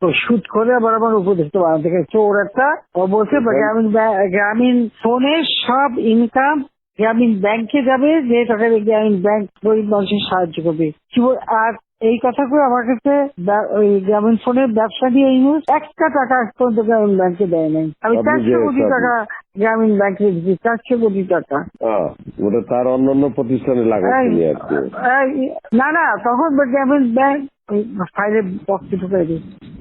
তো শুট করে আবার আমার উপদেশটা বানাতে গেছে। চোর একটা এখানে- গ্রামীণ গ্রামীণ ফোনে সব ইনকাম গ্রামীণ ব্যাংকে যাবে যে টাকা গ্রামীণ ব্যাংক গরিব মানুষের সাহায্য করবে। আর এই কথা করে আমার কাছে ওই গ্রামীণ ফোনের ব্যবসা দিয়ে ইউজ একটা টাকা পর্যন্ত গ্রামীণ ব্যাংকে দেয় নাই। আমি চারশো কোটি টাকা গ্রামীণ ব্যাংকে দিচ্ছি চারশো কোটি টাকা। ওটা তার অন্যান্য প্রতিষ্ঠানে এই- না না তখন গ্রামীণ ব্যাংক ফাইলে বক্সে ঢুকে দিই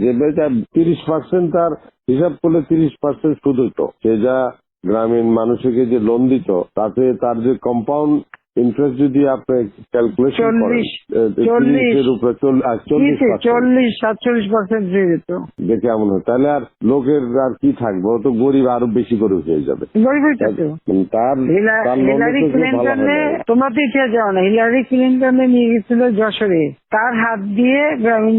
যে বেটা তিরিশ পার্সেন্ট তার হিসাব করলে তিরিশ পার্সেন্ট সুদ হতো সে যা গ্রামীণ মানুষকে যে লোন দিত তাতে তার যে কম্পাউন্ড ইন্টারেস্ট যদি আপনি ক্যালকুলেশন করেন উপরে চল্লিশ সাতচল্লিশ পার্সেন্ট হয়ে যেত হয়? তাহলে আর লোকের আর কি থাকবে? ও তো গরিব আরও বেশি করে হয়ে যাবে। মানে তার তার হিলারি ক্লিন্টনে তোমরা তো ইতিহাস যাও না হিলারি ক্লিন্টনে নিয়ে গেছিল যশোরে। তার হাত দিয়ে গ্রামীণ